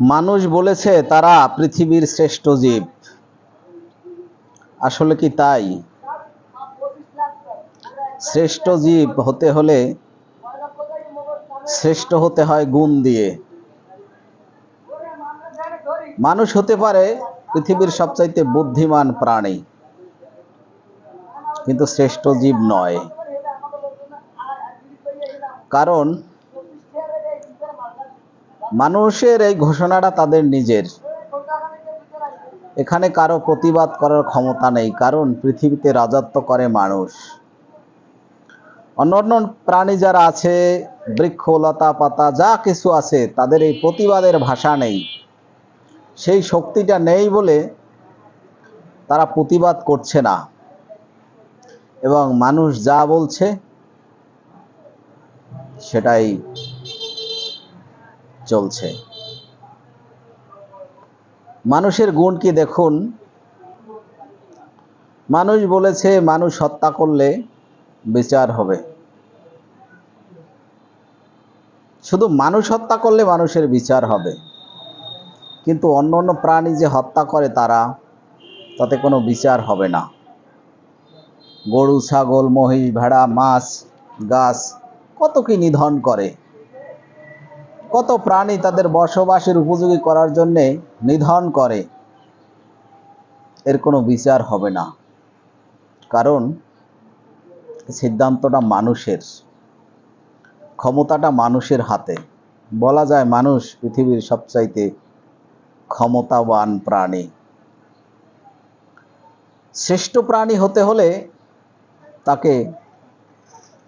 মানুষ বলেছে তারা পৃথিবীর শ্রেষ্ঠ জীব। আসলে কি তাই? শ্রেষ্ঠ জীব হতে হলে শ্রেষ্ঠ হতে হয় গুণ দিয়ে। মানুষ হতে পারে পৃথিবীর সবচাইতে বুদ্ধিমান প্রাণী, কিন্তু শ্রেষ্ঠ জীব নয়। কারণ মানুষের এই ঘোষণাটা তাদের নিজের। এখানে কারও প্রতিবাদ করার ক্ষমতা নেই, কারণ পৃথিবীতে রাজত্ব করে মানুষ। অন্যান্য প্রাণী যারা আছে, বৃক্ষ, লতা, পাতা, যা কিছু আছে, তাদের এই প্রতিবাদের ভাষা নেই। সেই শক্তিটা নেই বলে তারা প্রতিবাদ করছে না। এবং মানুষ যা বলছে, সেটাই চলছে। মানুষের গুণ কি দেখুন? মানুষ বলেছে, মানুষ হত্যা করলে বিচার হবে। শুধু মানুষ হত্যা করলে মানুষের বিচার হবে। কিন্তু অন্য অন্য প্রাণী যে হত্যা করে তারা, তাতে কোনো বিচার হবে না। গরু, ছাগল, মহিষ, ভেড়া, মাছ, গাছ, কত কি নিধন করে। কত প্রাণী তাদের বসবাসের উপযোগী করার জন্যে নিধন করে? এর কোনো বিচার হবে না। কারণ, সিদ্ধান্তটা মানুষের। ক্ষমতাটা মানুষের হাতে। বলা যায় মানুষ পৃথিবীর সবচাইতে ক্ষমতাবান প্রাণী। শ্রেষ্ঠ প্রাণী হতে হলে তাকে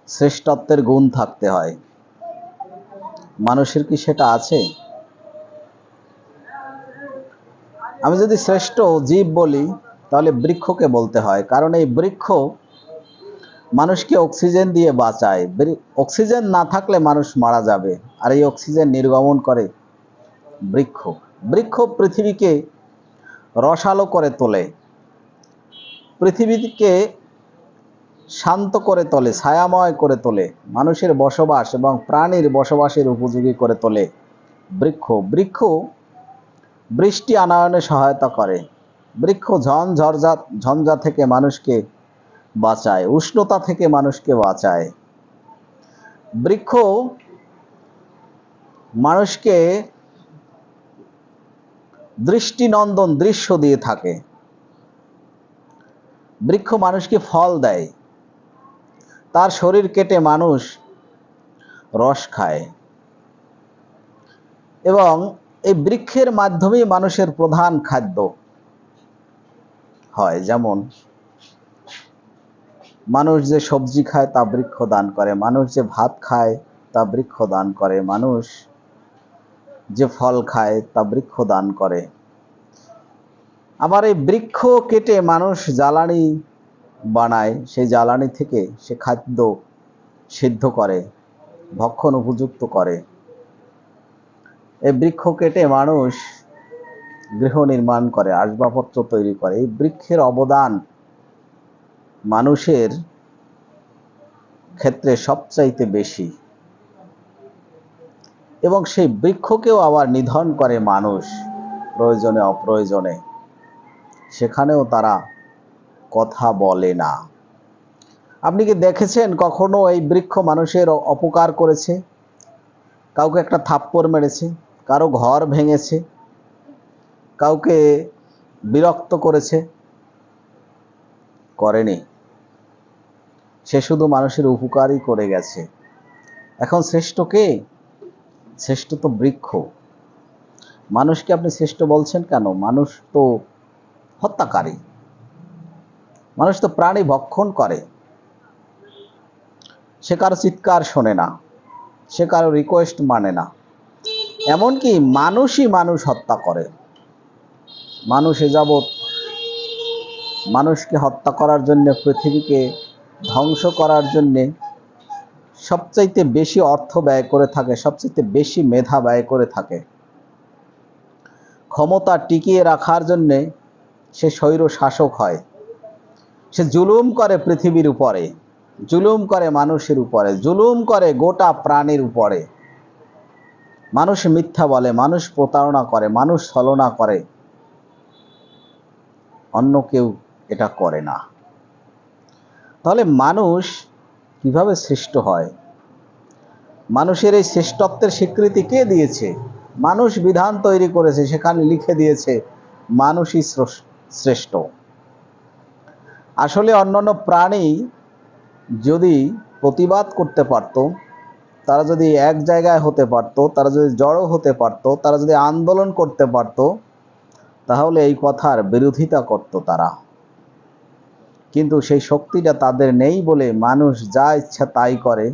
শ্রেষ্ঠত্বের গুণ থাকতে হয়। মানুষের কি সেটা আছে? আমি যদি শ্রেষ্ঠ জীব বলি, তাহলে বৃক্ষকে বলতে হয়। কারণ এই বৃক্ষ মানুষকে অক্সিজেন দিয়ে বাঁচায়। অক্সিজেন না থাকলে মানুষ মারা যাবে। আর এই অক্সিজেন নির্গমন করে বৃক্ষ। বৃক্ষ পৃথিবীকে রসালো করে তোলে। পৃথিবীকে শান্ত করে তোলে, ছায়াময় করে তোলে, মানুষের বসবাস এবং প্রাণীর বসবাসের উপযোগী করে তোলে। বৃক্ষ বৃক্ষ বৃষ্টি আনয়নে সহায়তা করে। বৃক্ষ ঝন ঝরঝা, ঝঞ্ঝা থেকে মানুষকে বাঁচায়, উষ্ণতা থেকে মানুষকে বাঁচায়। বৃক্ষ মানুষকে দৃষ্টিনন্দন দৃশ্য দিয়ে থাকে। বৃক্ষ মানুষকে ফল দেয়। তার শরীর কেটে মানুষ রস খায়। এবং এই বৃক্ষের মাধ্যমেই মানুষের প্রধান খাদ্য হয়। যেমন, মানুষ যে সবজি খায়, তা বৃক্ষ দান করে। মানুষ যে ভাত খায়, তা বৃক্ষ দান করে। মানুষ যে ফল খায়, তা বৃক্ষ দান করে। আবার এই বৃক্ষ কেটে মানুষ জ্বালানি বানায় সেই জ্বালানি থেকে সে খাদ্য সিদ্ধ করে, ভক্ষণ উপযুক্ত করে। এই বৃক্ষ কেটে মানুষ গৃহ নির্মাণ করে, আসবাবপত্র তৈরি করে। এই বৃক্ষের অবদান মানুষের ক্ষেত্রে সবচাইতে বেশি। এবং সেই বৃক্ষকেও আবার নিধন করে মানুষ, প্রয়োজনে অপ্রয়োজনে। সেখানেও তারা কথা বলে না। আপনি কি দেখেছেন কখনো এই বৃক্ষ মানুষের অপকার করেছে? কাউকে একটা থাপ্পড় মেরেছে, কারও ঘর ভেঙেছে, কাউকে বিরক্ত করেছে? করেনি। সে শুধু মানুষের উপকারই করে গেছে। এখন শ্রেষ্ঠ কে? শ্রেষ্ঠ তো বৃক্ষ। মানুষকে আপনি শ্রেষ্ঠ বলছেন কেন? মানুষ তো হত্যাকারী। মানুষ তো প্রাণী ভক্ষণ করে। সে কারও চিৎকার শোনে না, সে কারও রিকোয়েস্ট মানে না। এমনকি মানুষই মানুষ হত্যা করে। মানুষ এ যাবৎ মানুষকে হত্যা করার জন্য, পৃথিবীকে ধ্বংস করার জন্যে সবচাইতে বেশি অর্থ ব্যয় করে থাকে, সবচাইতে বেশি মেধা ব্যয় করে থাকে। ক্ষমতা টিকিয়ে রাখার জন্যে সে স্বৈর শাসক হয়। সে জুলুম করে পৃথিবীর উপরে, জুলুম করে মানুষের উপরে, জুলুম করে গোটা প্রাণীর উপরে। মানুষ মিথ্যা বলে, মানুষ প্রতারণা করে, মানুষ ছলনা করে। অন্য কেউ এটা করে না। তাহলে মানুষ কীভাবে সৃষ্ট হয়? মানুষের এই শ্রেষ্ঠত্বের স্বীকৃতি কে দিয়েছে? মানুষ বিধান তৈরি করেছে সেখানে লিখে দিয়েছে, মানুষই শ্রেষ্ঠ। আসলে অন্যান্য প্রাণী যদি প্রতিবাদ করতে পারত, তারা যদি এক জায়গায় হতে পারত, তারা যদি জড়ো হতে পারত, তারা যদি আন্দোলন করতে পারত, তাহলে এই কথার বিরোধিতা করত তারা। কিন্তু সেই শক্তিটা তাদের নেই বলে মানুষ যা ইচ্ছা তাই করে,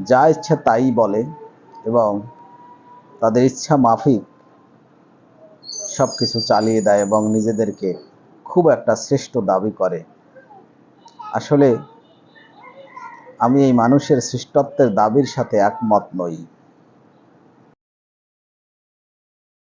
যা ইচ্ছা তাই বলে এবং তাদের ইচ্ছা মাফিক সব কিছু চালিয়ে দেয় এবং নিজেদেরকে খুব একটা শ্রেষ্ঠ দাবি করে। আসলে আমি এই মানুষের শ্রেষ্ঠত্বের দাবির সাথে একমত নই।